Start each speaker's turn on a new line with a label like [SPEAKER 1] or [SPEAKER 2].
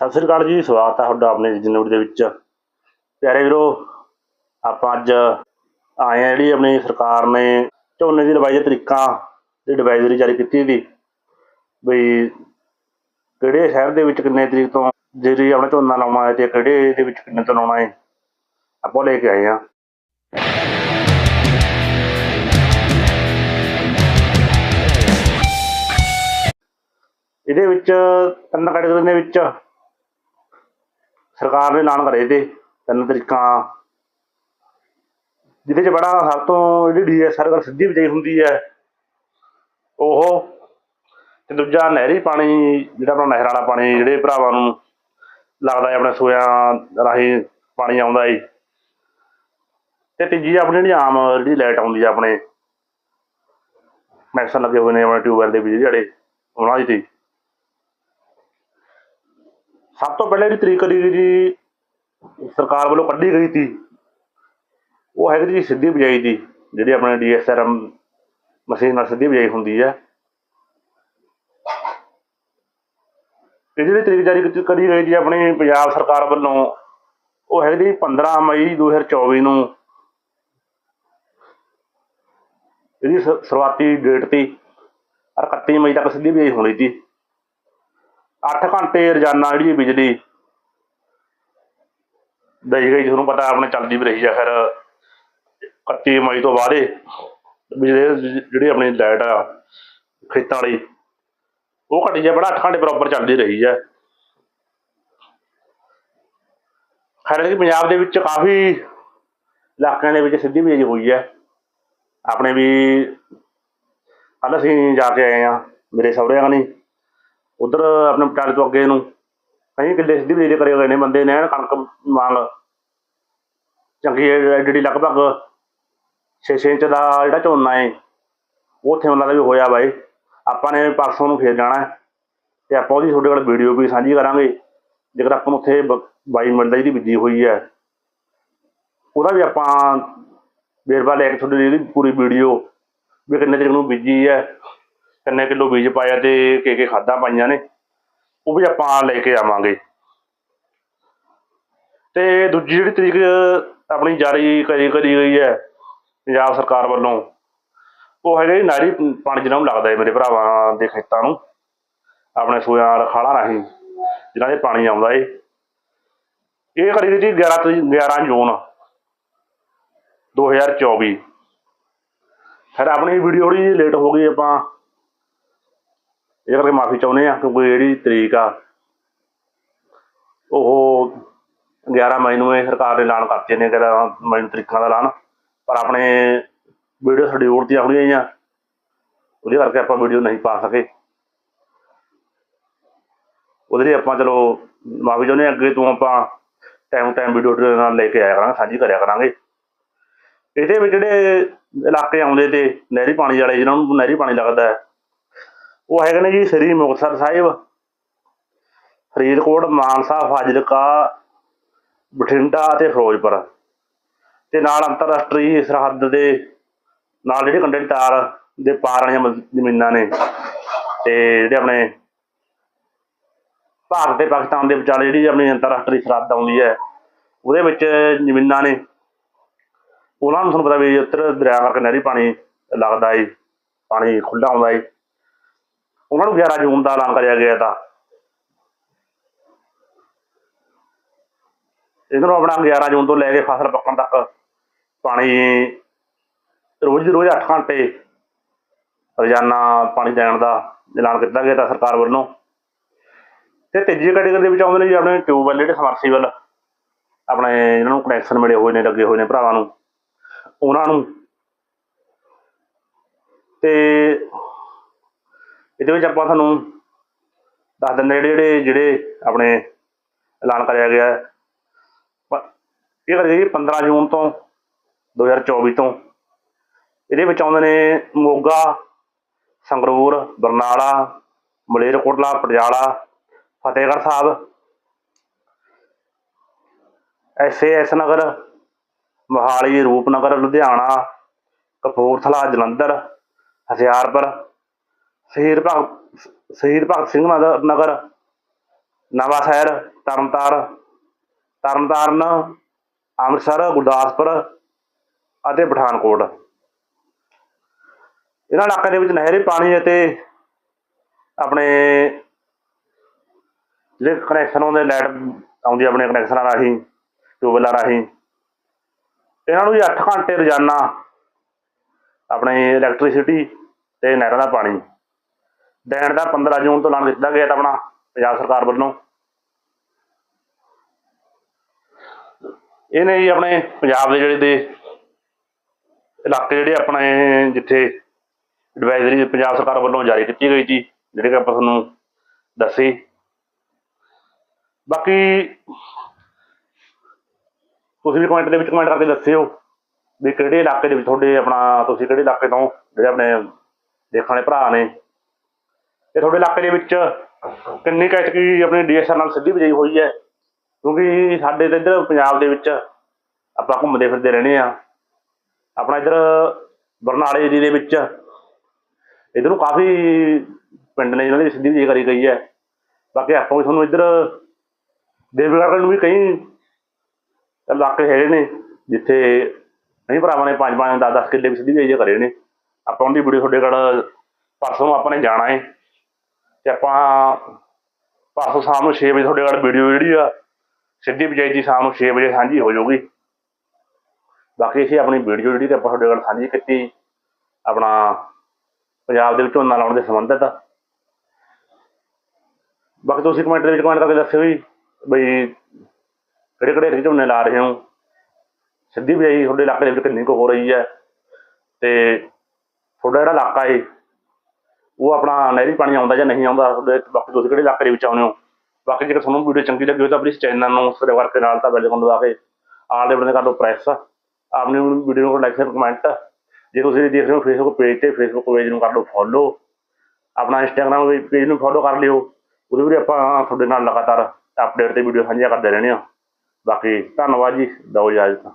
[SPEAKER 1] ਸਤਿ ਸ੍ਰੀ ਅਕਾਲ ਜੀ, ਸਵਾਗਤ ਹੈ ਤੁਹਾਡਾ ਆਪਣੇ ਜਨੂਰ ਦੇ ਵਿੱਚ। ਪਿਆਰੇ ਵੀਰੋ, ਆਪਾਂ ਅੱਜ ਆਏ ਆ ਜਿਹੜੀ ਆਪਣੀ ਸਰਕਾਰ ਨੇ ਝੋਨੇ ਦੀ ਲਵਾਈ ਦੇ ਤਰੀਕਾਂ ਦੀ ਐਡਵਾਈਜ਼ਰੀ ਜਾਰੀ ਕੀਤੀ ਸੀ ਵੀ ਕਿਹੜੇ ਸ਼ਹਿਰ ਦੇ ਵਿੱਚ ਕਿੰਨੇ ਤਰੀਕ ਤੋਂ ਜਿਹੜੀ ਆਪਣਾ ਝੋਨਾ ਲਾਉਣਾ ਹੈ ਤੇ ਕਿਹੜੇ ਦੇ ਵਿੱਚ ਕਿੰਨੇ ਤੋਂ ਲਾਉਣਾ ਹੈ, ਆਪਾਂ ਲੈ ਕੇ ਆਏ ਆ ਇਹਦੇ ਵਿੱਚ ਤਿੰਨ ਕੈਟਾਗਰੀ ਦੇ ਵਿੱਚ ਸਰਕਾਰ ਨੇ ਐਲਾਨ ਕਰੇ ਤੇ ਤਿੰਨ ਤਰੀਕਾਂ। ਜਿਹਦੇ ਚ ਬੜਾ ਸਭ ਤੋਂ ਜਿਹੜੀ ਡੀਐਸਆਰ ਗੱਲ ਸਿੱਧੀ ਬਿਜਾਈ ਹੁੰਦੀ ਹੈ, ਉਹ ਤੇ ਦੂਜਾ ਨਹਿਰੀ ਪਾਣੀ, ਜਿਹੜਾ ਆਪਣਾ ਨਹਿਰ ਵਾਲਾ ਪਾਣੀ, ਜਿਹੜੇ ਭਰਾਵਾਂ ਨੂੰ ਲੱਗਦਾ ਹੈ ਆਪਣੇ ਸੋਇਆ ਰਾਹੀਂ ਪਾਣੀ ਆਉਂਦਾ ਏ। ਤੇ ਤੀਜੀ ਆਪਣੀ ਜਿਹੜੀ ਆਮ ਜਿਹੜੀ ਲਾਈਟ ਆਉਂਦੀ ਹੈ ਆਪਣੇ ਮੈਕਸਨ ਲੱਗੇ ਹੋਏ ਨੇ ਆਪਣੇ ਟਿਊਬਵੈਲ ਦੇ ਬਿਜਲੀ ਜਿਹੜੇ, ਉਹਨਾਂ ਦੀ ਤੇ। ਸਭ ਤੋਂ ਪਹਿਲਾਂ ਜਿਹੜੀ ਤਰੀਕ ਦੀ ਜੀ ਸਰਕਾਰ ਵੱਲੋਂ ਕੱਢੀ ਗਈ ਸੀ, ਉਹ ਹੈਗੀ ਜੀ ਸਿੱਧੀ ਬਿਜਾਈ ਦੀ, ਜਿਹੜੀ ਆਪਣੇ ਡੀਐਸਆਰਐਮ ਮਸ਼ੀਨ ਨਾਲ ਸਿੱਧੀ ਬਿਜਾਈ ਹੁੰਦੀ ਹੈ ਇਹ ਜਿਹੜੀ ਤਰੀਕ ਜਾਰੀ ਕੀਤੀ, ਕਰੀ ਗਈ ਜੀ ਆਪਣੀ ਪੰਜਾਬ ਸਰਕਾਰ ਵੱਲੋਂ, ਉਹ ਹੈਗੀ ਜੀ 15 ਮਈ 2024 ਨੂੰ। ਇਹਦੀ ਸ਼- ਸ਼ੁਰੂਆਤੀ ਡੇਟ ਤੀ ਔਰ 31 ਮਈ ਤੱਕ ਸਿੱਧੀ ਬਿਜਾਈ ਹੋਣੀ ਸੀ। 8 ਘੰਟੇ ਰੋਜ਼ਾਨਾ ਜਿਹੜੀ ਬਿਜਲੀ ਦਈ ਗਈ, ਤੁਹਾਨੂੰ ਪਤਾ ਆਪਣੇ ਚੱਲਦੀ ਵੀ ਰਹੀ ਆ ਫਿਰ 31 ਮਈ ਤੋਂ ਬਾਅਦ ਇਹ ਬਿਜਲੀ ਜਿਹੜੀ ਆਪਣੀ ਲਾਈਟ ਆ, ਖੇਤਾਂ ਵਾਲੀ, ਉਹ ਘਟੀ ਜਾ ਬੜਾ 8 ਘੰਟੇ ਬਰਾਬਰ ਚੱਲਦੀ ਰਹੀ ਆ। ਖੈਰ ਕਿ ਪੰਜਾਬ ਦੇ ਵਿੱਚ ਕਾਫੀ ਇਲਾਕਿਆਂ ਦੇ ਵਿੱਚ ਸਿੱਧੀ ਬਿਜਲੀ ਹੋਈ ਹੈ ਆਪਣੇ ਵੀ ਕੱਲ੍ਹ ਅਸੀਂ ਜਾ ਕੇ ਆਏ ਆ, ਮੇਰੇ ਸਹੁਰਿਆਂ ਕਨੀ ਉਧਰ ਆਪਣੇ ਪਟਿਆਲੇ ਤੋਂ ਅੱਗੇ ਨੂੰ। ਕਈ ਕਿੱਲੇ ਸਿੱਧੀ ਬਿਜਲੀ ਕਰੇ ਹੋਏ ਨੇ ਬੰਦੇ ਨੇ ਐਨ ਕਣਕ ਮੰਗ ਚੰਗੀ ਹੈ, ਜਿਹੜੀ ਲਗਭਗ 6-6 ਇੰਚ ਦਾ ਜਿਹੜਾ ਝੋਨਾ ਹੈ ਉਹ ਉੱਥੇ ਉਹਨਾਂ ਦਾ ਵੀ ਹੋਇਆ ਬਾਈ। ਆਪਾਂ ਨੇ ਪਰਸੋਂ ਨੂੰ ਫੇਰ ਜਾਣਾ ਹੈ। ਤੇ ਆਪਾਂ ਉਹਦੀ ਤੁਹਾਡੇ ਕੋਲ ਵੀਡੀਓ ਵੀ ਸਾਂਝੀ ਕਰਾਂਗੇ। ਜੇਕਰ ਆਪਾਂ ਨੂੰ ਉੱਥੇ ਬ- ਬਾਈ ਮਿੰਟ ਦਾ ਜਿਹੜੀ ਬੀਜੀ ਹੋਈ ਹੈ ਉਹਦਾ ਵੀ ਆਪਾਂ ਵੇਰਵਾ ਲੈ ਕੇ ਤੁਹਾਡੀ ਜਿਹੜੀ ਪੂਰੀ ਵੀਡੀਓ ਵੀ ਕਿੰਨੇ ਤਰੀਕ ਨੂੰ ਬੀਜੀ ਹੈ ਕਿੰਨੇ ਕਿਲੋ ਬੀਜ ਪਾਇਆ ਤੇ ਕੇ ਕੀ ਖਾਦਾਂ ਪਾਈਆਂ ਨੇ, ਉਹ ਵੀ ਆਪਾਂ ਲੈ ਕੇ ਆਵਾਂਗੇ। ਤੇ ਦੂਜੀ ਜਿਹੜੀ ਤਰੀਕ ਆਪਣੀ ਜਾਰੀ ਕਰੀ ਕਰੀ ਗਈ ਹੈ ਪੰਜਾਬ ਸਰਕਾਰ ਵੱਲੋਂ, ਉਹ ਹੈਗਾ ਜੀ ਨਾਰੀ ਪਾਣੀ ਜਿਹਨਾਂ ਨੂੰ ਲੱਗਦਾ ਹੈ ਮੇਰੇ ਭਰਾਵਾਂ ਦੇ ਖੇਤਾਂ ਨੂੰ, ਆਪਣੇ ਸੂਆਂ ਖਾਲਾਂ ਰਾਹੀਂ, ਜਿਨ੍ਹਾਂ ਦੇ ਪਾਣੀ ਆਉਂਦਾ ਏ। ਇਹ ਕਰੀ ਗਈ ਜੀ 11 ਤਰੀਕ 11 ਜੂਨ 2024 ਫਿਰ ਆਪਣੀ ਵੀਡੀਓ ਥੋੜੀ ਲੇਟ ਹੋ ਗਈ ਆਪਾਂ। ਇਹ ਕਰਕੇ ਮਾਫੀ ਚਾਹੁੰਦੇ ਆ, ਕਿਉਂਕਿ ਜਿਹੜੀ ਤਰੀਕ ਆ, ਉਹ 11 ਮਈ ਨੂੰ ਇਹ ਸਰਕਾਰ ਨੇ ਐਲਾਨ ਕਰਤੇ ਨੇ ਕਿ ਮਈ ਨੂੰ ਤਰੀਕਾਂ ਦਾ ਐਲਾਨ, ਪਰ ਆਪਣੇ ਵੀਡੀਓ ਸ਼ਡਿਊਲ ਤੇ ਆਉਣੀਆਂ ਹੀ ਉਹਦੇ ਕਰਕੇ ਆਪਾਂ ਵੀਡੀਓ ਨਹੀਂ ਪਾ ਸਕੇ। ਉਹਦੇ ਲਈ ਆਪਾਂ ਚਲੋ ਮਾਫੀ ਚਾਹੁੰਦੇ ਹਾਂ ਅੱਗੇ ਤੋਂ ਆਪਾਂ ਟਾਈਮ ਟਾਈਮ ਵੀਡੀਓ ਦੇ ਨਾਲ ਲੈ ਕੇ ਆਇਆ ਕਰਾਂਗੇ, ਸਾਂਝੀ ਕਰਿਆ ਕਰਾਂਗੇ। ਇਹਦੇ ਵਿੱਚ ਜਿਹੜੇ ਇਲਾਕੇ ਆਉਂਦੇ ਤੇ ਨਹਿਰੀ ਪਾਣੀ ਵਾਲੇ, ਜਿਹਨਾਂ ਨੂੰ ਨਹਿਰੀ ਪਾਣੀ ਲੱਗਦਾ ਹੈ ਉਹ ਹੈਗੇ ਨੇ ਜੀ ਸ੍ਰੀ ਮੁਕਤਸਰ ਸਾਹਿਬ, ਫਰੀਦਕੋਟ, ਮਾਨਸਾ, ਫਾਜ਼ਿਲਕਾ, ਬਠਿੰਡਾ ਅਤੇ ਫਿਰੋਜ਼ਪੁਰ। ਤੇ ਨਾਲ ਅੰਤਰਰਾਸ਼ਟਰੀ ਸਰਹੱਦ ਦੇ ਨਾਲ ਜਿਹੜੇ ਕੰਢੇ ਤਾਰ ਦੇ ਪਾਰ ਵਾਲੀਆਂ ਜ਼ਮੀਨਾਂ ਨੇ ਤੇ ਜਿਹੜੇ ਆਪਣੇ ਭਾਰਤ ਤੇ ਪਾਕਿਸਤਾਨ ਦੇ ਵਿਚਾਲੇ ਜਿਹੜੀ ਆਪਣੀ ਅੰਤਰਰਾਸ਼ਟਰੀ ਸਰਹੱਦ ਆਉਂਦੀ ਹੈ, ਉਹਦੇ ਵਿੱਚ ਜ਼ਮੀਨਾਂ ਨੇ। ਉਹਨਾਂ ਨੂੰ ਤੁਹਾਨੂੰ ਪਤਾ ਵੀ ਉੱਧਰ ਦਰਿਆ ਕਰਕੇ ਨਹਿਰੀ ਪਾਣੀ ਲੱਗਦਾ ਏ, ਪਾਣੀ ਖੁੱਲ੍ਹਾ ਆਉਂਦਾ ਏ। ਉਹਨਾਂ ਨੂੰ 11 ਜੂਨ ਦਾ ਐਲਾਨ ਕਰਿਆ ਗਿਆ ਤਾਂ। ਇਹਨਾਂ ਨੂੰ ਆਪਣਾ 11 ਜੂਨ ਤੋਂ ਲੈ ਕੇ ਫਸਲ ਪੱਕਣ ਤੱਕ ਪਾਣੀ ਰੋਜ਼ ਦੀ ਰੋਜ਼ 8 ਘੰਟੇ ਰੋਜ਼ਾਨਾ ਪਾਣੀ ਦੇਣ ਦਾ ਐਲਾਨ ਕੀਤਾ ਗਿਆ ਤਾਂ ਸਰਕਾਰ ਵੱਲੋਂ। ਤੇ ਤੀਜੀ ਕੈਟੇਗਰੀ ਦੇ ਵਿੱਚ ਆਉਂਦੇ ਨੇ ਜੀ ਆਪਣੇ ਟਿਊਬਵੈਲ ਜਿਹੜੇ ਸਮਰਸੀਬਲ ਆਪਣੇ ਇਹਨਾਂ ਨੂੰ ਕਨੈਕਸ਼ਨ ਮਿਲੇ ਹੋਏ ਨੇ, ਲੱਗੇ ਹੋਏ ਨੇ ਭਰਾਵਾਂ ਨੂੰ, ਉਹਨਾਂ ਨੂੰ। ਤੇ ਇਹਦੇ ਵਿੱਚ ਆਪਾਂ ਤੁਹਾਨੂੰ ਦੱਸ ਦਿੰਦੇ ਜਿਹੜੇ ਜਿਹੜੇ ਜਿਹੜੇ ਆਪਣੇ ਐਲਾਨ ਕਰਿਆ ਗਿਆ ਇਹ ਕਰਿਆ ਜੀ 15 ਜੂਨ ਤੋਂ 2024 ਤੋਂ। ਇਹਦੇ ਵਿੱਚ ਆਉਂਦੇ ਨੇ ਮੋਗਾ, ਸੰਗਰੂਰ, ਬਰਨਾਲਾ, ਮਲੇਰਕੋਟਲਾ, ਪਟਿਆਲਾ, ਫਤਿਹਗੜ੍ਹ ਸਾਹਿਬ, ਐਸ ਨਗਰ, ਮੋਹਾਲੀ, ਰੂਪਨਗਰ, ਲੁਧਿਆਣਾ, ਕਪੂਰਥਲਾ, ਜਲੰਧਰ ਹੁਸ਼ਿਆਰਪੁਰ ਸ਼ਹੀਦ ਭਗਤ ਸ਼ਹੀਦ ਭਗਤ ਸਿੰਘ ਨਗਰ ਨਗਰ ਨਵਾਂ ਸ਼ਹਿਰ ਤਰਨਤਾਰਨ ਤਰਨਤਾਰਨ, ਅੰਮ੍ਰਿਤਸਰ, ਗੁਰਦਾਸਪੁਰ ਅਤੇ ਪਠਾਨਕੋਟ। ਇਹਨਾਂ ਇਲਾਕਿਆਂ ਦੇ ਵਿੱਚ ਨਹਿਰੀ ਪਾਣੀ ਅਤੇ ਆਪਣੇ ਜਿਹੜੇ ਕਨੈਕਸ਼ਨ ਆਉਂਦੇ ਲਾਈਟ ਆਉਂਦੀ ਆਪਣੇ ਕਨੈਕਸ਼ਨਾਂ ਰਾਹੀਂ ਟਿਊਬਵੈੱਲਾਂ ਰਾਹੀਂ। ਇਹਨਾਂ ਨੂੰ ਵੀ 8 ਘੰਟੇ ਰੋਜ਼ਾਨਾ ਆਪਣੇ ਇਲੈਕਟ੍ਰਿਸਿਟੀ ਤੇ ਨਹਿਰਾਂ ਦਾ ਪਾਣੀ ਦੇਣ ਦਾ 15 ਜੂਨ ਤੋਂ ਐਲਾਨ ਦਿੱਤਾ ਗਿਆ ਤਾਂ ਆਪਣਾ ਪੰਜਾਬ ਸਰਕਾਰ ਵੱਲੋਂ। ਇਹਨੇ ਜੀ ਆਪਣੇ ਪੰਜਾਬ ਦੇ ਜਿਹੜੇ ਦੇ ਇਲਾਕੇ ਜਿਹੜੇ ਆਪਣੇ ਜਿੱਥੇ ਐਡਵਾਈਜ਼ਰੀ ਪੰਜਾਬ ਸਰਕਾਰ ਵੱਲੋਂ ਜਾਰੀ ਕੀਤੀ ਗਈ ਜੀ ਜਿਹੜੇ ਕਿ ਆਪਾਂ ਤੁਹਾਨੂੰ ਦੱਸੀ। ਬਾਕੀ ਤੁਸੀਂ ਵੀ ਕਮੈਂਟ ਦੇ ਵਿੱਚ ਕਮੈਂਟ ਕਰਕੇ ਦੱਸਿਓ ਵੀ ਕਿਹੜੇ ਇਲਾਕੇ ਦੇ ਵਿੱਚ ਤੁਹਾਡੇ ਆਪਣਾ, ਤੁਸੀਂ ਕਿਹੜੇ ਇਲਾਕੇ ਤੋਂ ਜਿਹੜੇ ਆਪਣੇ ਦੇਖਣ ਵਾਲੇ ਭਰਾ ਨੇ। ਤੇ ਤੁਹਾਡੇ ਇਲਾਕੇ ਦੇ ਵਿੱਚ ਕਿੰਨੀ ਕੈਟਕੀ ਆਪਣੀ ਡੀਐਸਆਰ ਨਾਲ ਸਿੱਧੀ ਵਜਾਈ ਹੋਈ ਹੈ? ਕਿਉਂਕਿ ਸਾਡੇ ਤਾਂ ਇੱਧਰ ਪੰਜਾਬ ਦੇ ਵਿੱਚ ਆਪਾਂ ਘੁੰਮਦੇ ਫਿਰਦੇ ਰਹਿੰਦੇ ਆ ਆਪਣਾ ਇੱਧਰ ਬਰਨਾਲੇ ਏਰੀਏ ਦੇ ਵਿੱਚ ਇੱਧਰੋਂ ਕਾਫੀ ਪਿੰਡ ਨੇ ਜਿਨ੍ਹਾਂ ਦੀ ਸਿੱਧੀ ਵਜਾਈ ਕਰੀ ਗਈ ਹੈ। ਬਾਕੀ ਆਪਾਂ ਵੀ ਤੁਹਾਨੂੰ ਇੱਧਰ ਦੇਵਗੜ੍ਹ ਨੂੰ ਵੀ ਕਈ ਇਲਾਕੇ ਹੈਗੇ ਨੇ, ਜਿੱਥੇ ਨਹੀਂ ਭਰਾਵਾਂ ਨੇ ਪੰਜ ਪੰਜ 10 10 ਕਿੱਲੇ ਵੀ ਸਿੱਧੀ ਵਜਾਈ ਕਰੇ ਨੇ। ਆਪਾਂ ਉਹਦੀ ਵੀਡੀਓ ਤੁਹਾਡੇ ਕੋਲ ਪਰਸੋਂ ਆਪਾਂ ਨੇ ਜਾਣਾ ਹੈ। ਤੇ ਆਪਾਂ ਪਰਸੋਂ ਸ਼ਾਮ ਨੂੰ 6 ਵਜੇ ਤੁਹਾਡੇ ਨਾਲ ਵੀਡੀਓ ਜਿਹੜੀ ਆ, ਸਿੱਧੀ ਵਜਾਈ ਦੀ ਸ਼ਾਮ ਨੂੰ 6 ਵਜੇ ਸਾਂਝੀ ਹੋ ਜਾਊਗੀ। ਬਾਕੀ ਅਸੀਂ ਆਪਣੀ ਵੀਡੀਓ ਜਿਹੜੀ ਤੇ ਆਪਾਂ ਤੁਹਾਡੇ ਨਾਲ ਸਾਂਝੀ ਕੀਤੀ, ਆਪਣਾ ਪੰਜਾਬ ਦੇ ਵਿੱਚ ਝੋਨਾ ਲਾਉਣ ਦੇ ਸੰਬੰਧਿਤ। ਬਾਕੀ ਤੁਸੀਂ ਕਮੈਂਟ ਦੇ ਵਿੱਚ ਕਮੈਂਟ ਕਰਕੇ ਦੱਸਿਓ ਜੀ, ਬਈ ਕਿਹੜੇ ਕਿਹੜੇ ਝੋਨੇ ਲਾ ਰਹੇ ਹੋ? ਸਿੱਧੀ ਵਜਾਈ ਤੁਹਾਡੇ ਇਲਾਕੇ ਦੇ ਵਿੱਚ ਕਿੰਨੀ ਕੁ ਹੋ ਰਹੀ ਹੈ? ਤੇ ਤੁਹਾਡਾ ਜਿਹੜਾ ਇਲਾਕਾ ਹੈ ਉਹ ਆਪਣਾ ਨਹਿਰੀ ਪਾਣੀ ਆਉਂਦਾ ਜਾਂ ਨਹੀਂ ਆਉਂਦਾ ਤੁਹਾਡੇ ਬਾਕੀ ਤੁਸੀਂ ਕਿਹੜੇ ਇਲਾਕੇ ਦੇ ਵਿੱਚ ਆਉਂਦੇ ਹੋ? ਬਾਕੀ ਜੇਕਰ ਤੁਹਾਨੂੰ ਵੀਡੀਓ ਚੰਗੀ ਲੱਗੀ ਹੋਵੇ ਤਾਂ ਪਲੀਜ਼ ਚੈਨਲ ਨੂੰ ਸਬਸਕ੍ਰਾਈਬ ਕਰਕੇ ਨਾਲ ਤਾਂ ਬੈਲ ਆਈਕਨ ਦਬਾ ਕੇ ਆਲ ਦੇ ਬਟਨ ਕਰ ਦਿਓ ਪ੍ਰੈਸ ਆਪਣੀ ਵੀਡੀਓ ਨੂੰ ਲਾਈਕ ਸ਼ੇਅਰ ਕਮੈਂਟ ਜੇ ਤੁਸੀਂ ਦੇਖ ਰਹੇ ਹੋ ਫੇਸਬੁੱਕ ਪੇਜ ਤੇ ਫੇਸਬੁੱਕ ਪੇਜ ਨੂੰ ਕਰ ਲਓ ਫੋਲੋ ਆਪਣਾ ਇੰਸਟਾਗ੍ਰਾਮ ਪੇਜ ਨੂੰ ਫੋਲੋ ਕਰ ਲਿਓ। ਉਹਦੇ ਵੀ ਆਪਾਂ ਤੁਹਾਡੇ ਨਾਲ ਲਗਾਤਾਰ ਅਪਡੇਟ ਤੇ ਵੀਡੀਓ ਸਾਂਝੀਆਂ ਕਰਦੇ ਰਹਿੰਦੇ ਹਾਂ। ਬਾਕੀ ਧੰਨਵਾਦ ਜੀ। ਦਿਓ ਇਜਾਜ਼ਤ